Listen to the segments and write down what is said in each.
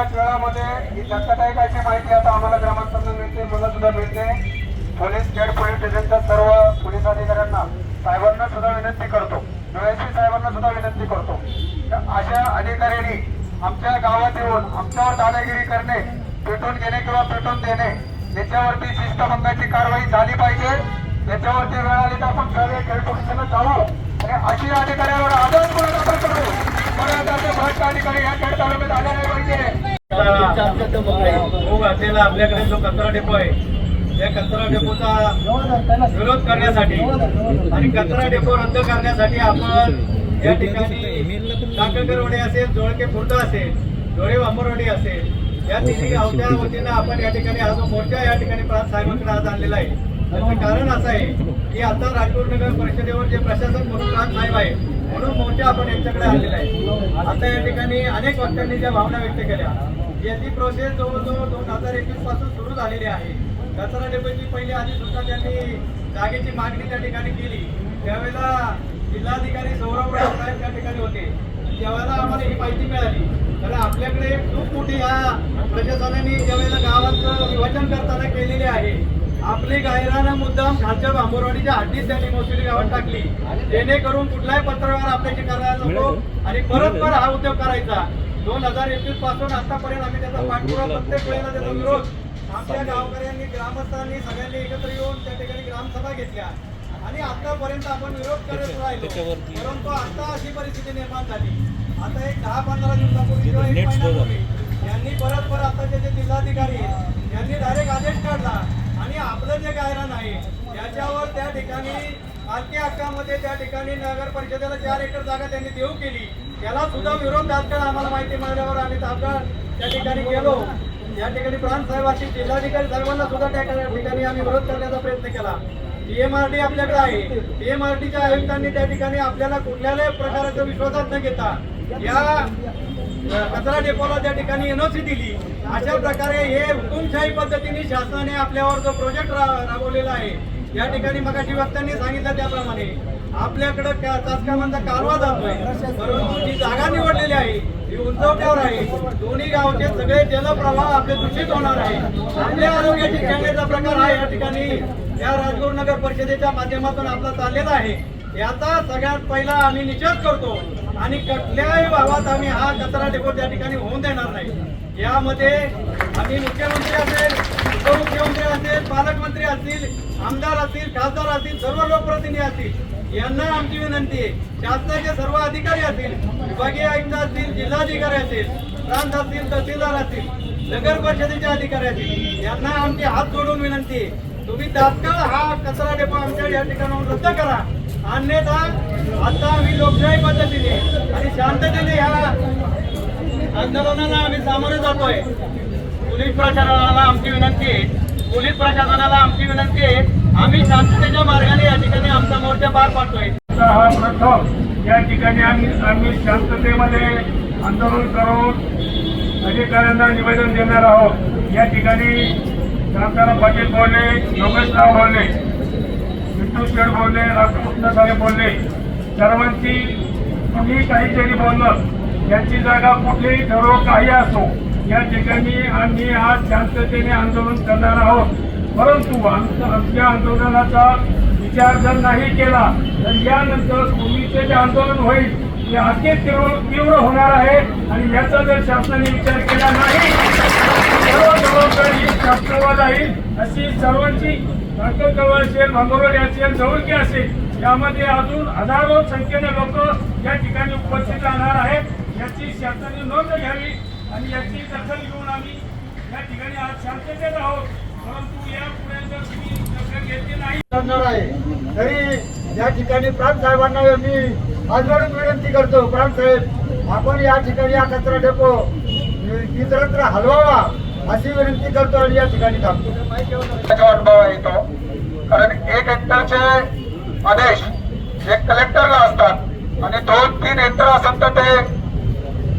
थोड्याच वेळामध्ये ही धक्कादायक अशी माहिती आता आम्हाला ग्रामस्थांना मिळते मला सुद्धा मिळते. पोलीस स्टेट पोलीस स्टेशनच्या सर्व पोलीस अधिकाऱ्यांना साहेबांना सुद्धा विनंती करतो. नव्याशी साहेबांना सुद्धा विनंती करतो. अशा अधिकाऱ्यांनी आमच्या गावात येऊन आमच्यावर दादागिरी करणे पेटून घेणे किंवा पेटून देणे याच्यावरती शिस्तभंगाची कारवाई झाली पाहिजे. याच्यावरती वेळ आली तर आपण सर्व खेळ पोलिसांना जाऊ आणि अशी अधिकाऱ्यावर आदर गुन्हा दाखल करू. कोणाचे भ्रष्ट अधिकारी या खेळ तालुक्यात आले नाही पाहिजे. भोग असलेला आपल्याकडे जो कचरा डेपो आहे त्या कचरा डेपोचा विरोध करण्यासाठी आणि कचरा डेपो रद्द करण्यासाठी आपण या ठिकाणी टाकळकरवाडी असेल जोळके खुर्द असेल जोळे वांबरवाडी असेल या तिन्ही गावच्या वतीनं आपण या ठिकाणी हा जो मोर्चा या ठिकाणी प्रांत साहेबांकडे आज आणलेला आहे. त्याचं कारण असं आहे की आता राजपूर नगर परिषदेवर जे प्रशासक म्हणून प्रांत साहेब आहे म्हणून मोर्चा आपण यांच्याकडे आणलेला आहे. आता या ठिकाणी अनेक वक्त्यांनी ज्या भावना व्यक्त केल्या. याची प्रोसेस जवळजवळ दोन हजार एकवीसपासून सुरू झालेली आहे. कचरा डेपोची पहिली आधी सुद्धा त्यांनी जागेची मागणी त्या ठिकाणी केली. त्यावेळेला जिल्हाधिकारी सौरभ राव साहेब त्या ठिकाणी होते. त्यावेळेला आम्हाला ही माहिती मिळाली. तर आपल्याकडे खूप मोठी ह्या प्रशासनाने ज्यावेळेला गावाचं विभाजन करताना केलेले आहे आपली गायरानं मुद्दाम खालच्या बांबोरवाडीच्या हद्दीत त्यांनी मोसुली गावात टाकली. जेणेकरून कुठलाही पत्रव्यवहार आपल्याशी करायला नको आणि परत पर हा उद्योग करायचा. दोन हजार एकवीसपासून आतापर्यंत आम्ही त्याचा पाठपुरावा प्रत्येक वेळेला त्याचा विरोध आमच्या गावकऱ्यांनी ग्रामस्थांनी सगळ्यांनी एकत्र येऊन त्या ठिकाणी ग्रामसभा घेतल्या. आणि आतापर्यंत आपण विरोध करत राहिलो. परंतु आता अशी परिस्थिती निर्माण झाली. आता एक दहा पंधरा दिवसापूर्वी किंवा एक महिन्यापूर्वी यांनी परत परत आताचे जे जिल्हाधिकारी यांनी डायरेक्ट आदेश काढला. आणि आपलं जे गायरान आहे त्याच्यावर त्या ठिकाणी मालकी हक्कामध्ये त्या ठिकाणी नगर परिषदेला चार एकर जागा त्यांनी देऊ केली. त्याला सुद्धा विरोध तात्काळ आम्हाला माहिती मिळाल्यावर आम्ही तात्काळ त्या ठिकाणी गेलो. या ठिकाणी प्रांत साहेबांशी जिल्हाधिकारी साहेबांना सुद्धा त्या ठिकाणी आम्ही विरोध करण्याचा प्रयत्न केला. पीएमआरडी आपल्याकडे आहे. पीएमआरडीच्या आयुक्तांनी त्या ठिकाणी आपल्याला कुठल्याही प्रकाराचा विश्वासात न घेता या कचरा डेपोला त्या ठिकाणी एनओसी दिली. अशा प्रकारे हे हुकुमशाही पद्धतीने शासनाने आपल्यावर जो प्रोजेक्ट राबवलेला आहे या ठिकाणी मगाशी वक्त्यांनी सांगितलं त्याप्रमाणे. आपल्याकडे तासकामांचा कारवा जातोय. परंतु जी जागा निवडलेली आहे ही उंचवट्यावर आहे दोन्ही गावचे सगळे जलप्रवाह आपले दूषित होणार आहे. आपल्या आरोग्याची खेळण्याचा प्रकार हा या ठिकाणी या राजगुरू नगर परिषदेच्या माध्यमातून आपला चाललेला आहे. याचा सगळ्यात पहिला आम्ही निषेध करतो आणि कुठल्याही भावात आम्ही हा कचरा डेपो त्या ठिकाणी होऊन देणार नाही. यामध्ये आम्ही मुख्यमंत्री असेल उपमुख्यमंत्री असेल पालकमंत्री असतील आमदार असतील खासदार असतील सर्व लोकप्रतिनिधी असतील. यांना आमची विनंती आहे. शासनाचे सर्व अधिकारी असतील विभागीय आयुक्त असतील जिल्हाधिकारी असतील प्रांत असतील तहसीलदार असतील नगर परिषदेचे अधिकारी असतील यांना आमची हात जोडून विनंती आहे. तुम्ही तात्काळ हा कचरा डेपो आमच्या या ठिकाणाहून रद्द करा. अन्यथा आता आम्ही लोकशाही पद्धतीने आणि शांततेने ह्या आंदोलनाला आम्ही सामोरे जातोय. पोलीस प्रशासनाला आमची विनंती आहे. पोलीस प्रशासनाला आमची विनंती आहे आम्ही शांततेच्या मार्गाने या ठिकाणी आमचा मोर्चा पार पाडतोय. हा प्रथम. या ठिकाणी आम्ही आम्ही शांततेमध्ये आंदोलन करून अधिकाऱ्यांना निवेदन देणार आहोत. या ठिकाणी शांताराम पाटील बोलले योगेशराव बोलले विष्णू शेठ बोलले राष्ट्रकृष्ण साहेब बोलले. सर्वांची कुणी काहीतरी बोललं त्यांची जागा कुठलीही ठरव काही असो या ठिकाणी आम्ही आज शांततेने आंदोलन करणार आहोत. परंतु आमचं आमच्या आंदोलनाचा विचार जर नाही केला तर यानंतर पूर्वीचे जे आंदोलन होईल ते अधिक तीव्र तीव्र होणार आहे. आणि याचा जर शासनाने विचार केला नाही सर्व जबाबदारी शासनावर जाईल अशी सर्वांची काकळकळ असेल भांगरोली असेल जवळकी असेल यामध्ये अजून हजारो संख्येने लोक या ठिकाणी उपस्थित राहणार आहेत. याची शासनाने नोंद घ्यावी आणि याची दखल घेऊन आम्ही या ठिकाणी आज शांततेत आहोत. करणार आहे. तरी या ठिकाणी प्राण साहेबांना मी आजवरून विनंती करतो. प्राण साहेब आपण या ठिकाणी हा कचरा डेपो इतरत्र हलवावा अशी विनंती करतो आणि या ठिकाणी थांबतो. त्याचा अनुभव येतो कारण एक हेक्टरचे आदेश एक कलेक्टरला असतात आणि दोन तीन हेक्टर असतात तर ते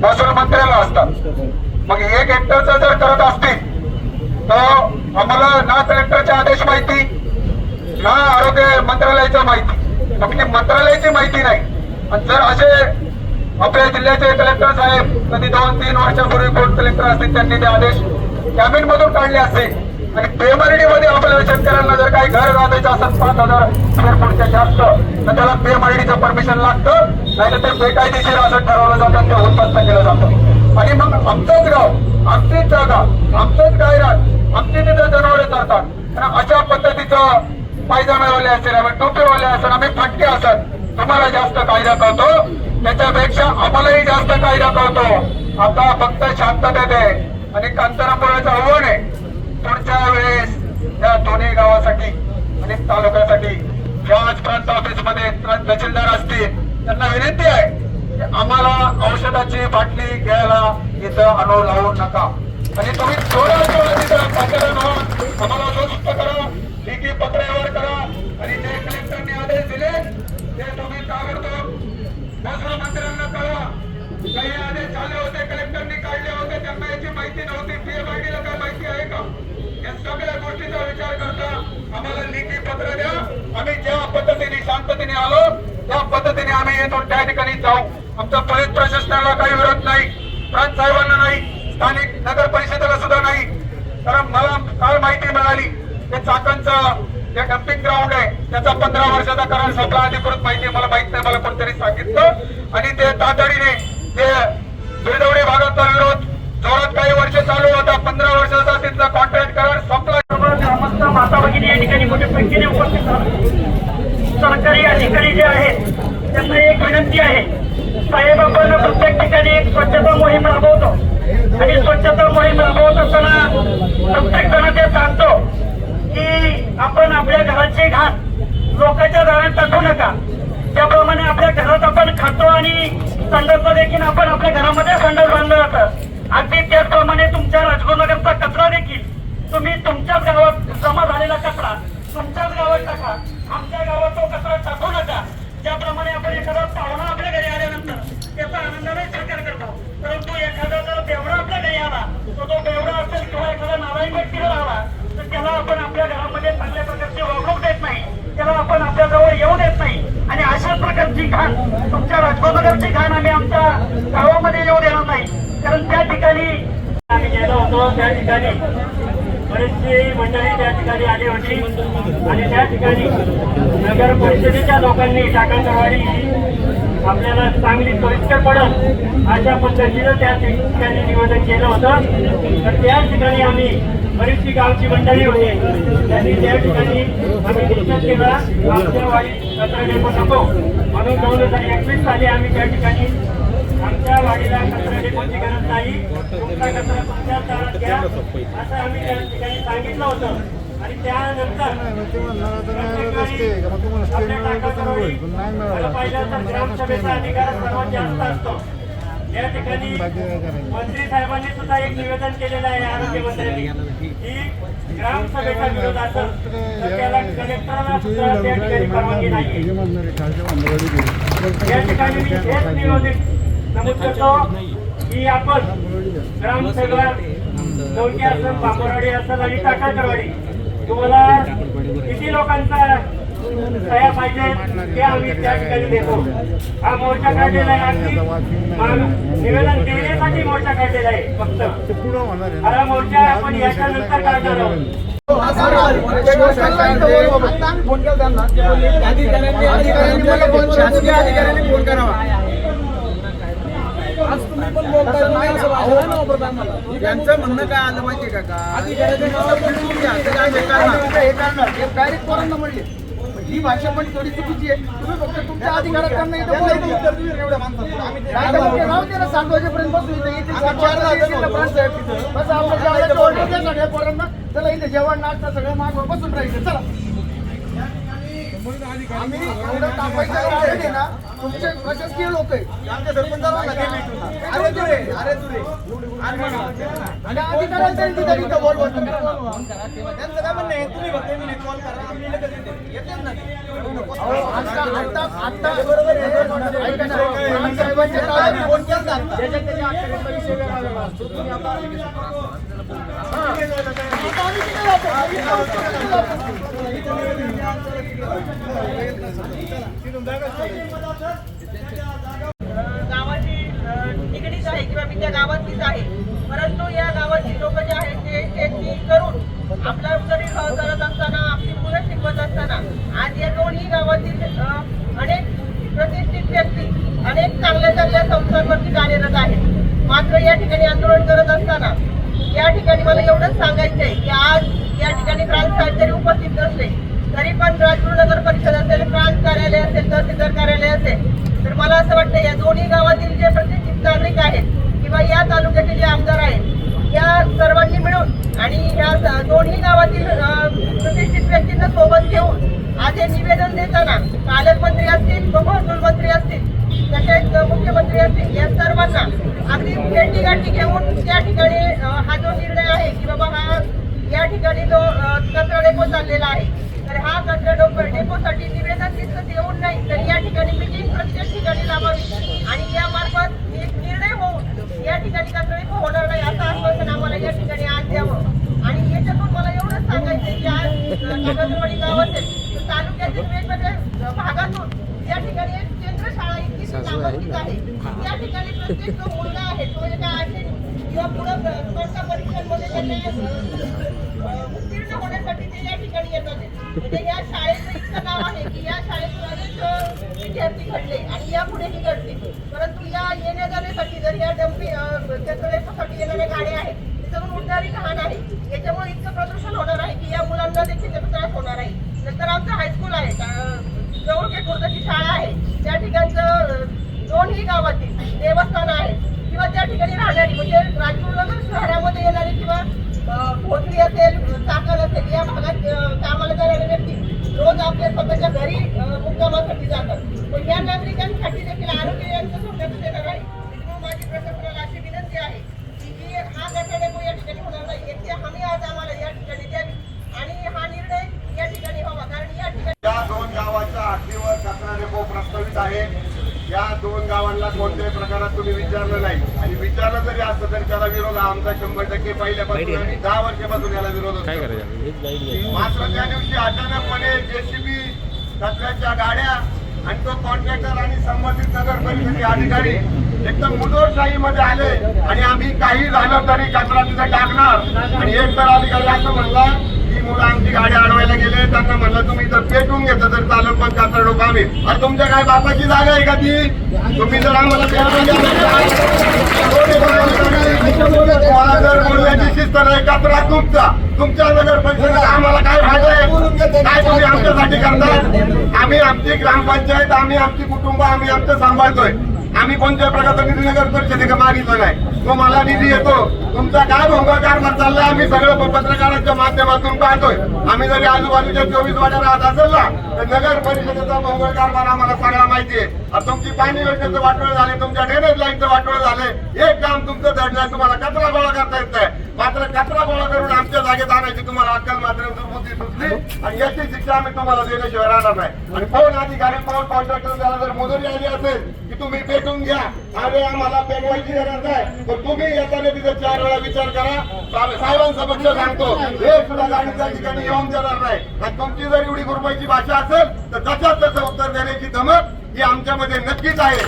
महसूल मंत्र्याला असतात. मग एक हेक्टरचं जर करत असतील तर आम्हाला ना कलेक्टरचे आदेश माहिती ना आरोग्य मंत्रालयाचं माहिती. आपली मंत्रालयाची माहिती नाही. आणि जर असे आपल्या जिल्ह्याचे कलेक्टर साहेब कधी दोन तीन वर्षापूर्वी कोण कलेक्टर असतील त्यांनी ते आदेश कॅबिन मधून काढले असते आणि पेमरिडी मध्ये आपल्या शेतकऱ्यांना जर काही घर बांधायचं असेल पाच हजार स्क्वेअर फूटच्या जास्त तर त्याला पेमरडीचं परमिशन लागतं. नाहीतर ते बेकायदेशीर असं ठरवलं जातं ते उद्ध्वस्त केलं जातं. आणि मग आमचंच गाव आमचीच जागा आमचंच गायरात आमची तिथे जनावरे चालतात आणि अशा पद्धतीचं पायजामेवाले असेल आम्ही टोपेवाले असेल आम्ही फटके असत तुम्हाला जास्त कायदा कळतो. त्याच्यापेक्षा आम्हालाही जास्त कायदा कळतो. आता फक्त शांततेत आहे. आणि कांतारापुराचं आव्हान आहे. पुढच्या वेळेस या दोन्ही गावासाठी आणि तालुक्यासाठी ज्या प्रांत ऑफिसमध्ये तहसीलदार असतील त्यांना विनंती आहे की आम्हाला औषधाची बाटली घ्यायला इथं अनु लावू नका. आणि तुम्ही थोडा थोडा तिथं पाचारण व्हा आम्हाला दुरुस्त करा. लेखी पत्रावर करा. आणि जे कलेक्टरने आदेश दिले ते तुम्ही ताबडतोब महसूल मंत्र्यांना कळा काही आदेश आले होते कलेक्टरनी काढले होते त्यांना याची माहिती नव्हती. पीएमआयडीला काय माहिती आहे का? या सगळ्या गोष्टीचा विचार करता आम्हाला लेखी पत्र द्या. आम्ही ज्या पद्धतीने शांततेने आलो त्या पद्धतीने आम्ही येतो त्या ठिकाणी जाऊ. आमचा पोलीस प्रशासनाला काही विरोध नाही. प्रांत साहेबांना नाही. स्थानिक नगर परिषदेला सुद्धा नाही. कारण मला काल माहिती मिळाली ते चाकणचं जे डम्पिंग ग्राउंड आहे त्याचा पंधरा वर्षाचा करार संपला अधिकृत माहिती आहे, मला माहीत नाही मला कोणतरी सांगितलं. आणि ते तातडीने ते बिरदवडी भागाचा विरोध जोरात काही वर्ष चालू होता पंधरा वर्षाचा तिथला कॉन्ट्रॅक्ट करार संपला. ग्रामस्थ माता भगिनी या ठिकाणी मोठ्या संख्येने उपस्थित आहेत सरकारी अधिकारी जे आहेत त्यांना एक विनंती आहे. साहेब आपण प्रत्येक ठिकाणी एक स्वच्छता मोहीम राबवतो. आणि स्वच्छता मोहीम राबवत असताना प्रत्येक जण ते सांगतो की आपण आपल्या घराचे घाण लोकांच्या दारात टाकू नका. त्याप्रमाणे आपल्या घरात आपण खातो आणि संडासला देखील आपण आपल्या घरामध्ये संडास बांधलं जातं. अगदी त्याचप्रमाणे तुमच्या राजगुरुनगरचा कचरा देखील. तुम्ही तुमच्याच गावात जमा झालेला कचरा तुमच्याच गावात टाका. आमच्या गावात तो कचरा टाकू नका ज्याप्रमाणे आपण एखादा पाहुणा आपल्या घरी आल्यानंतर त्याचा आनंदाने स्वीकार करतो परंतु एखादा जर बेवडा आपल्या घरी आला तो तो बेवडा असेल किंवा एखादा व्यक्तीला आला तर त्याला आपण आपल्या घरामध्ये चांगल्या प्रकारची वागणूक देत नाही. त्याला आपण आपल्या जवळ येऊ देत नाही. आणि अशाच प्रकारची घाण तुमच्या राजभवनगरची घाण आम्ही आमच्या गावामध्ये येऊ देणार नाही. कारण त्या ठिकाणी आम्ही गेलो होतो त्या ठिकाणी बरेचशी मंडळी त्या ठिकाणी आली होती. आणि त्या ठिकाणी नगर परिषदेच्या लोकांनी टाकांगरवाडी आपल्याला चांगली सोयीस्कर पडत अशा पद्धतीनं त्या ठिकाणी निवेदन केलं होतं. तर त्या ठिकाणी आम्ही बरीचशी गावची मंडळी होती. त्यांनी त्या ठिकाणी आम्ही निश्चित केला. आमच्या वाईट कचरा नको. म्हणून दोन हजार एकवीस साली आम्ही त्या ठिकाणी आमच्या वाडीला कचरा डेपोची गरज नाही. तुमचा कचरा तुमच्या घ्या. असं आम्ही त्या ठिकाणी सांगितलं होतं. आणि त्यानंतर ग्रामसभेचा अधिकार सर्वात जास्त असतो. या ठिकाणी मंत्री साहेबांनी सुद्धा एक निवेदन केलेलं आहे आरोग्यमंत्र्यांनी की ग्रामसभेचा विरोध असेल तर त्याला कलेक्टरला सुद्धा त्या ठिकाणी परवानगी नाही या ठिकाणी मी हेच नियोजित नमूद करतो की आपण ग्रामसभा दोनके असेल बांबरवाडी असेल आणि टाकाकरवाडी तुम्हाला किती लोकांचा सह्या पाहिजे ते आम्ही त्या ठिकाणी देतो. हा मोर्चा काढलेला आहे निवेदन देण्यासाठी मोर्चा काढलेला आहे फक्त. हा मोर्चा आपण याच्यानंतर काढणार आहोत. यांचं म्हणणं काय आलं माहितीये का? डायरेक्ट पोरांना म्हणले. ही भाषा पण थोडी चुकीची आहे. तुम्ही फक्त तुमच्या अधिकारात त्यांना इथं बोलायचं. नाही तर मग ते राहू दे ना, सात वाजेपर्यंत बसू इथे. इथे सात वाजता येतील ना प्रांत साहेब तिथं. बस आपलं जेवायचं order द्या सगळ्या पोरांना. चला इथे जेवण नाश्ता सगळं मागवा बसून राहायचं चला. आम्ही एवढं तापायचं आहे ना. तुमचे प्रशासकीय लोक आहे अरे तुरे अरे तुरे. आणि अधिकाऱ्यांचं त्यांनी तिथं इथं बोलवा तुम्ही. त्यांचं काय म्हणणं आहे? तुम्ही फक्त मी कॉल करा. आम्ही लगेच येते येते ना आता आता आता बरोबर साहेबांच्या काळात फोन केला आता गावाची निगडीत आहे किंवा मी त्या गावातलीच आहे परंतु या गावाची लोक जे आहेत ते शेती करून आपला उदरनिर्वाह करत असताना आपली मुलं शिकवत असताना आज या दोन्ही गावातील अनेक प्रतिष्ठित व्यक्ती अनेक चांगल्या चांगल्या संस्थांवरती कार्यरत आहेत. मात्र या ठिकाणी आंदोलन करत असताना या ठिकाणी मला एवढंच सांगायचं आहे की आज या ठिकाणी प्रांत साहेब जरी उपस्थित नसले तरी पण राजपूर नगर परिषद असेल प्रांत कार्यालय असेल तहसीलदार कार्यालय असेल तर मला असं वाटतं या दोन्ही गावातील जे आहेत किंवा या तालुक्याचे जे आमदार आहेत या सर्वांनी मिळून आणि या दोन्ही गावातील प्रतिष्ठित व्यक्तींना सोबत घेऊन आज हे निवेदन देताना पालकमंत्री असतील महसूल मंत्री असतील तसेच मुख्यमंत्री असतील या सर्वांना अगदी भेटीगाठी घेऊन त्या ठिकाणी हा जो निर्णय आहे की बाबा हा या ठिकाणी जो कचरा डेपो चाललेला आहे तर हा कचरा डेपो डेपोसाठी निवेदन तिथं देऊन नाही तर या ठिकाणी मिटिंग प्रत्येक ठिकाणी लावावी आणि यामार्फत एक निर्णय होऊन या ठिकाणी कचरा डेपो होणार नाही असं आश्वासन आम्हाला या ठिकाणी आज द्यावं आणि याच्यातून मला एवढंच सांगायचं की आज अ, नगरवाडी तालुक्यातील वेगवेगळ्या भागातून या ठिकाणी एक केंद्र शाळा इतकी नामांकित आहे. या ठिकाणी प्रत्येक जो मुलगा आहे तो एका आशेने किंवा पुढं स्पर्धा परीक्षांमध्ये त्यांना अ, उत्तीर्ण होण्यासाठी ते या ठिकाणी येतात. म्हणजे या शाळेचं इतकं नाव आहे की या शाळेतून अनेक विद्यार्थी घडले आणि यापुढेही घडतील. परंतु या येण्या जाण्यासाठी जर या डंपी चंद्रलेखासाठी येणाऱ्या गाड्या आहेत त्याच्यातून उडणारी लहान आहे. याच्यामुळे इतकं प्रदूषण होणार आहे की या मुलांना देखील त्याचा त्रास होणार आहे. नंतर आमचं हायस्कूल आहे. जवळ खुर्दाची शाळा आहे. त्या ठिकाणचं दोनही गावातील देवस्थान आहे. किंवा त्या ठिकाणी राहणारी म्हणजे राजपूर शहरामध्ये येणारी किंवा भोसरी असेल साखर असेल या भागात कामाला जाणारे व्यक्ती रोज आपल्या स्वतःच्या घरी मुक्कामासाठी जातात. पण या नागरिकांसाठी देखील आरोग्य यांचं सोडण्यात येणार आहे. माझी प्रशासनाला अशी विनंती आहे की जी हा कचरा डेपो या ठिकाणी होणार नाही हमी आज आम्हाला या ठिकाणी द्यावी आणि हा निर्णय या ठिकाणी व्हावा कारण या ठिकाणी या दोन गावाच्या हद्दीवर कचरा डेपो प्रस्तावित आहे या दोन गावांना कोणत्याही प्रकारात तुम्ही विचारलं नाही. आणि विचारलं जरी असतं तरी त्याला विरोध हा आमचा शंभर टक्के. पहिल्यापासून आणि दहा वर्षापासून याला विरोध होता. मात्र त्या दिवशी अचानकपणे जेसीबी कचऱ्याच्या गाड्या आणि तो कॉन्ट्रॅक्टर आणि संबंधित नगर परिषदेचे अधिकारी एकदम मुदोरशाहीमध्ये आले आणि आम्ही काही झालं तरी कचरा तिथे टाकणार. आणि एक तर अधिकारी असं म्हणला की मुलं आमची गाडी अडवायला गेले. त्यांना म्हणलं तुम्ही जर पेटून घेतलं तर चालत पण कचरा डोका आम्ही. अरे तुमच्या काय बापाची जागा आहे का ती? तुम्ही जर आम्हाला जर बोलण्याची शिस्त नाही कचरा तुमचा. तुमच्या नगर परिषदेला आम्हाला काय फायदा आहे? काय तुम्ही आमच्यासाठी करता? आम्ही आमची ग्रामपंचायत आम्ही आमची कुटुंब आम्ही आमचं सांभाळतोय. आम्ही कोणत्या प्रकारचा निधी नगर परिषदेला मागितलं नाही? तो मला निधी येतो. तुमचा काय भोंगा कारभार चाललाय? आम्ही सगळं पत्रकारांच्या माध्यमातून पाहतोय. आम्ही जरी आजूबाजूच्या चोवीस वाड्या राहत असेल ना तर नगर परिषदेचा भोंगळ कारभार आम्हाला सगळा माहिती आहे. तुमची पाणी योजनेचं वाटोळ झाले तुमच्या ड्रेनेज लाईनचं वाटोळ झाले एक काम तुमचं दडलंय तुम्हाला कचरा गोळा करता येत नाही. मात्र कचरा गोळा करून आमच्या जागेत आणायची तुम्हाला अक्कल मात्र बुद्धी सुचली आणि याची शिक्षा आम्ही तुम्हाला देण्याशिवाय राहणार नाही. आणि पाऊन अधिकारी पाऊन कॉन्ट्रॅक्टर त्याला जर मजुरी आली असेल तुम्ही पेटून घ्या. अरे आम्हाला पेटवायची गरज नाही तर तुम्ही येताना तिथे चार वेळा विचार करा. साहेब- साहेबांसमक्ष सांगतो. हे सुद्धा गाडीच्या ठिकाणी येऊन देणार नाही. आणि तुमची जर एवढी गुरुबाईची भाषा असेल तर त्याच्यात त्याचं उत्तर देण्याची धमक ही आमच्यामध्ये नक्कीच आहे.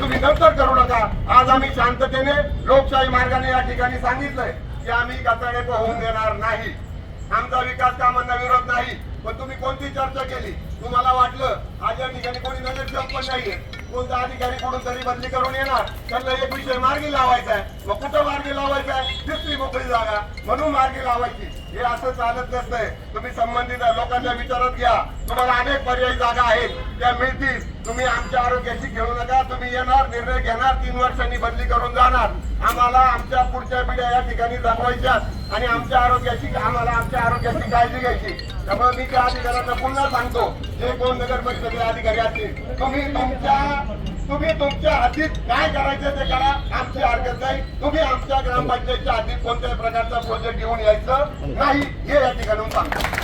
तुम्ही नंतर करू नका. आज आम्ही शांततेने लोकशाही मार्गाने या ठिकाणी सांगितलंय की आम्ही कचरा होऊन देणार नाही. आमचा विकास कामांना विरोध नाही. पण तुम्ही कोणती चर्चा केली? तुम्हाला वाटलं आज या ठिकाणी कोणी नगरसेवक पण नाहीये. कोणता अधिकारी कोणून तरी बदली करून येणार? त्यांना एक विषय मार्गी लावायचा आहे. मग कुठं मार्गी लावायचा आहे? तिसरी मोकळी जागा. म्हणून मार्गी लावायची. हे असं चालत नसतंय. तुम्ही संबंधित लोकांच्या विचारात घ्या. तुम्हाला अनेक पर्यायी जागा आहेत. त्या मिळतील. तुम्ही आमच्या आरोग्याशी घेऊ नका. तुम्ही येणार निर्णय घेणार तीन वर्षांनी बदली करून जाणार. आम्हाला आमच्या पुढच्या पिढ्या या ठिकाणी जगवायच्या आणि आमच्या आरोग्याची आम्हाला आमच्या आरोग्याची काळजी घ्यायची. त्यामुळे मी त्या अधिकाऱ्यांना पुन्हा सांगतो जे कोण नगर परिषदेचे अधिकारी असतील. तुम्ही तुमच्या तुम्ही तुमच्या हद्दीत काय करायचं ते करा. आमची हरकत नाही. तुम्ही आमच्या ग्रामपंचायतच्या हद्दीत कोणत्याही प्रकारचा प्रोजेक्ट घेऊन यायचं नाही. हे या ठिकाणी सांगतो.